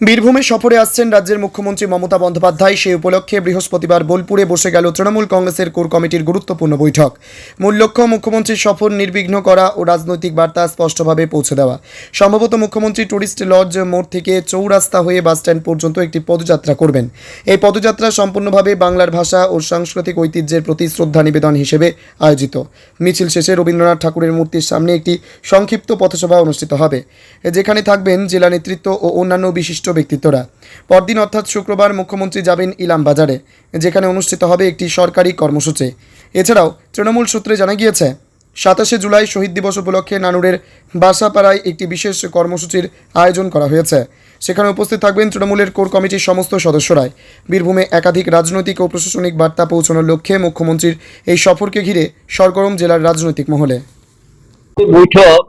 বীরভূমে সফরে আসছেন রাজ্যের মুখ্যমন্ত্রী মমতা বন্দ্যোপাধ্যায়। সেই উপলক্ষে বৃহস্পতিবার বোলপুরে বসে গেল তৃণমূল কংগ্রেসের কোর কমিটির গুরুত্বপূর্ণ বৈঠক। মূল লক্ষ্য, মুখ্যমন্ত্রীর সফর নির্বিঘ্ন করা ও রাজনৈতিক বার্তা স্পষ্টভাবে পৌঁছে দেওয়া। সম্ভবত মুখ্যমন্ত্রী টুরিস্ট লজ মোড় থেকে চৌরাস্তা হয়ে বাসস্ট্যান্ড পর্যন্ত একটি পদযাত্রা করবেন। এই পদযাত্রা সম্পূর্ণভাবে বাংলার ভাষা ও সাংস্কৃতিক ঐতিহ্যের প্রতি শ্রদ্ধা নিবেদন হিসেবে আয়োজিত। মিছিল শেষে রবীন্দ্রনাথ ঠাকুরের মূর্তির সামনে একটি সংক্ষিপ্ত পথসভা অনুষ্ঠিত হবে। যেখানে থাকবেন জেলা নেতৃত্ব ও অন্যান্য বিশিষ্ট ব্যক্তিত্বরা। পরদিন অর্থাৎ শুক্রবার মুখ্যমন্ত্রী যাবেন ইলাম বাজারে, যেখানে অনুষ্ঠিত হবে একটি সরকারি কর্মসূচি। এছাড়াও তৃণমূল সূত্রে জানা গিয়েছে, সাতাশে জুলাই শহীদ দিবস উপলক্ষে নানুরের বাসাপাড়ায় একটি বিশেষ কর্মসূচির আয়োজন করা হয়েছে। সেখানে উপস্থিত থাকবেন তৃণমূলের কোর কমিটির সমস্ত সদস্যরাই। বীরভূমে একাধিক রাজনৈতিক ও প্রশাসনিক বার্তা পৌঁছানোর লক্ষ্যে মুখ্যমন্ত্রীর এই সফরকে ঘিরে সরগরম জেলার রাজনৈতিক মহলে। বৈঠক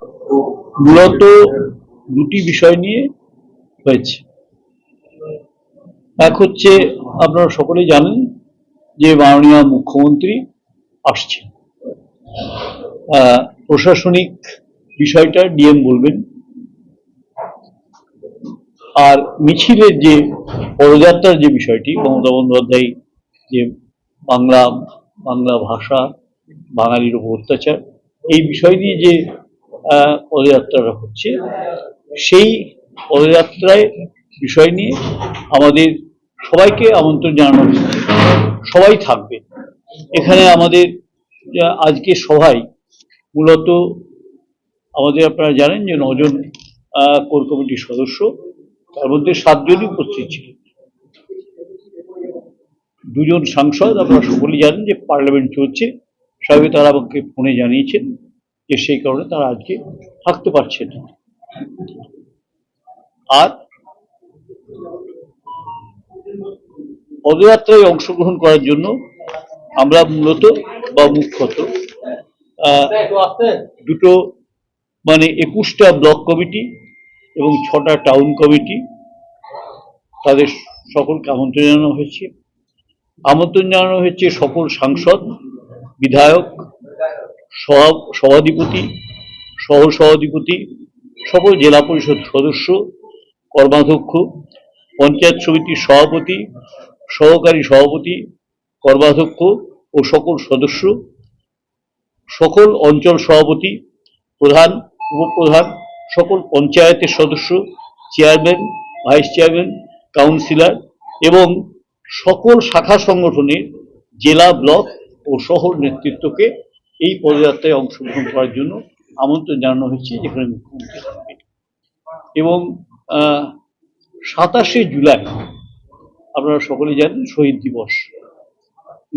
মূলত দুটি বিষয় নিয়ে হয়েছে। এক হচ্ছে আপনারা সকলেই জানেন যে মাননীয় মুখ্যমন্ত্রী আসছেন। আহ, প্রশাসনিক বিষয়টা ডিএম বলবেন। আর মিছিলের যে পদযাত্রার যে বিষয়টি মমতা বন্দ্যোপাধ্যায় যে বাংলা বাংলা ভাষা বাঙালির উপর অত্যাচার এই বিষয় নিয়ে যে পদযাত্রাটা হচ্ছে সেই পদযাত্রায় বিষয় নিয়ে আমাদের সবাইকে আমন্ত্রণ জানানো সবাই থাকবে। এখানে আমাদের আজকে সভায় মূলত আমাদের আপনারা জানেন যে নজন কোর কমিটির সদস্য, তার মধ্যে সাতজনই উপস্থিত ছিলেন। দুজন সাংসদ, আপনারা সকলেই জানেন যে পার্লামেন্ট চলছে। সবাই তারা আমাকে ফোনে জানিয়েছেন যে সেই কারণে তারা আজকে থাকতে পারছেন না। আর পদযাত্রায় অংশগ্রহণ করার জন্য আমরা মূলত বা মুখ্যত দুটো মানে একুশটা ব্লক কমিটি এবং ছটা টাউন কমিটি তাদের সকলকে আমন্ত্রণ জানানো হয়েছে। আমন্ত্রণ জানানো হয়েছে সকল সাংসদ, বিধায়ক সভা- সভাধিপতি সহ সভাধিপতি সকল জেলা পরিষদ সদস্য, কর্মাধ্যক্ষ, পঞ্চায়েত সমিতির সভাপতি সহকারী সভাপতি, কর্মাধ্যক্ষ ও সকল সদস্য, সকল অঞ্চল সভাপতি, প্রধান, উপপ্রধান, সকল পঞ্চায়েতের সদস্য, চেয়ারম্যান, ভাইস চেয়ারম্যান, কাউন্সিলর এবং সকল শাখা সংগঠনের জেলা ব্লক ও শহর নেতৃত্বকে এই পদযাত্রায় অংশগ্রহণ করার জন্য আমন্ত্রণ জানানো হয়েছে যেখানে মুখ্যমন্ত্রী। থাকবেন এবং সাতাশে জুলাই আপনারা সকলে জানেন শহীদ দিবস।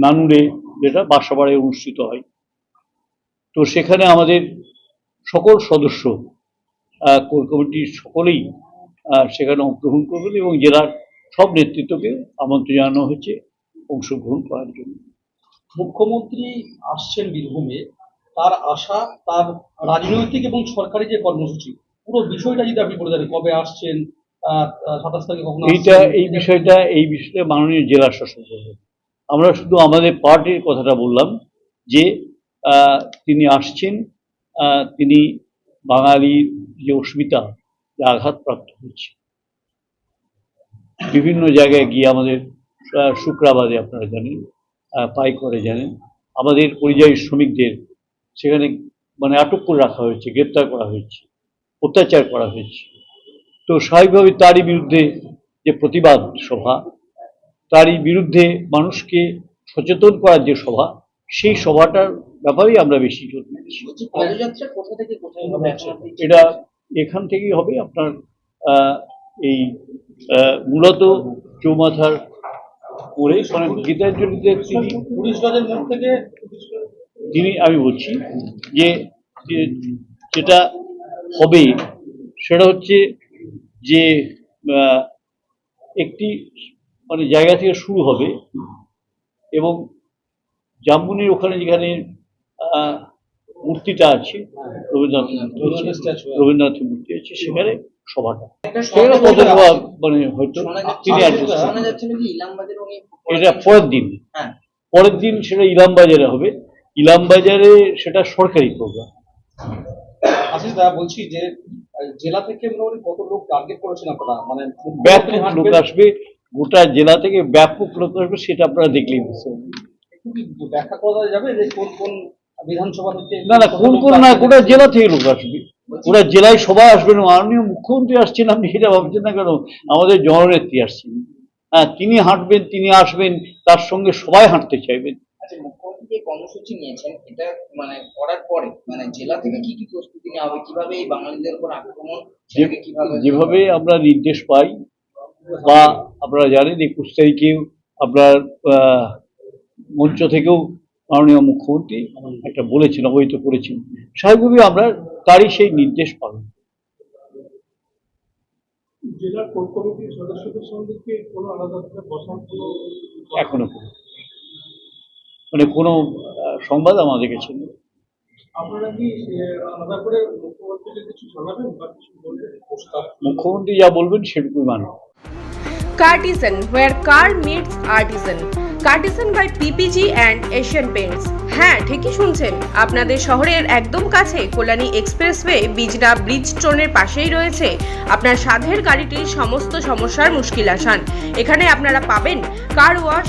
নানুরে যেটা বাসাবাড়ায় অনুষ্ঠিত হয়। তো সেখানে আমাদের সকল সদস্য কোর কমিটির সকলেই সেখানে অংশগ্রহণ করবেন এবং জেলার সব নেতৃত্বকে আমন্ত্রণ জানানো হয়েছে অংশগ্রহণ করার জন্য। মুখ্যমন্ত্রী আসছেন বীরভূমে। তার আশা, তার রাজনৈতিক এবং সরকারি যে কর্মসূচি, পুরো বিষয়টা যদি আপনি বলে দেন, কবে আসছেন এইটা এই বিষয়টা এই বিষয়টা মাননীয় জেলা শাসক আমরা শুধু আমাদের পার্টির কথাটা বললাম যে তিনি আসছেন তিনি বাঙালির যে অস্মিতা যে আঘাতপ্রাপ্ত হয়েছে। বিভিন্ন জায়গায় গিয়ে আমাদের শুক্রাবাদে আপনারা জানেন আহ, পাইকরে জানেন আমাদের পরিযায়ী শ্রমিকদের সেখানে মানে আটক করে রাখা হয়েছে গ্রেপ্তার করা হয়েছে অত্যাচার করা হয়েছে। তো স্বাভাবিকভাবে তারই বিরুদ্ধে যে প্রতিবাদ সভা তারই বিরুদ্ধে মানুষকে সচেতন করার যে সভা সেই সভাটার ব্যাপারেই আমরা বেশি জোর আপনি এটা এখান থেকেই হবে আপনার এই মূলত চৌমাথার পরে মানে গীতাঞ্জলিতে তিনি থেকে যিনি আমি বলছি যে যে যেটা হবে সেটা হচ্ছে যে একটি মানে জায়গা থেকে শুরু হবে এবং জামবুনির ওখানে যেখানে মূর্তিটা আছে রবীন্দ্রনাথ মূর্তি আছে, রবীন্দ্রনাথ রবীন্দ্রনাথের মূর্তি আছে সেখানে সভাটা। মানে হয়তো তিনি ইলামবাজার এটা পরের দিন। হ্যাঁ। পরের দিন সেটা ইলাম বাজারে হবে। ইলাম বাজারে সেটা সরকারি প্রোগ্রাম আশিস দা বলছি যে জেলা থেকে মোটামুটি কত লোক টার্গেট করেছেন আপনারা? মানে ব্যাপক লোক আসবে গোটা জেলা থেকে ব্যাপক লোক আসবে সেটা আপনারা দেখলেই বুঝতে ব্যাখ্যা করা যাবে যে কোন কোন বিধানসভা থেকে না না কোন কোন না গোটা জেলা থেকে লোক আসবে। গোটা জেলায় সবাই আসবেন মাননীয় মুখ্যমন্ত্রী আসছেন আপনি সেটা ভাবছেন না কেন? আমাদের জননেত্রী আসছেন। হ্যাঁ তিনি হাঁটবেন তিনি আসবেন তার সঙ্গে সবাই হাঁটতে চাইবেন। আচ্ছা যে কর্মসূচি নিয়েছেন এটা মানে করার পরে মানে জেলা থেকে কি কি প্রস্তুতি নেওয়া হবে কীভাবে এই বাঙালিদের উপর আক্রমণ কীভাবে যেভাবে আমরা নির্দেশ পাই বা আপনারা জানেন একুশ তারিখে আপনার আহ, মঞ্চ থেকেও মাননীয় মুখ্যমন্ত্রী একটা বলেছেন অবহিত করেছেন স্বাভাবিকভাবে আমরা তারই সেই নির্দেশ পালন জেলার কোর কমিটির সদস্যদের সঙ্গে কোনো আলাদা করে এখনও পর্যন্ত। মানে কোনো সংবাদ আমাদের কাছে নেই মুখ্যমন্ত্রী যা বলবেন সেটুকুই মানব। Cartisan, where car meets artisan. Cartisan by PPG and Asian Paints হ্যাঁ ঠিকই শুনছেন। আপনাদের শহরের একদম কাছে কল্যাণী এক্সপ্রেসওয়ে বিজনা ব্রিজ স্টোনের পাশেই রয়েছে আপনার সাধের গাড়িটির সমস্ত সমস্যার মুশকিল আসান। এখানে আপনারা পাবেন car wash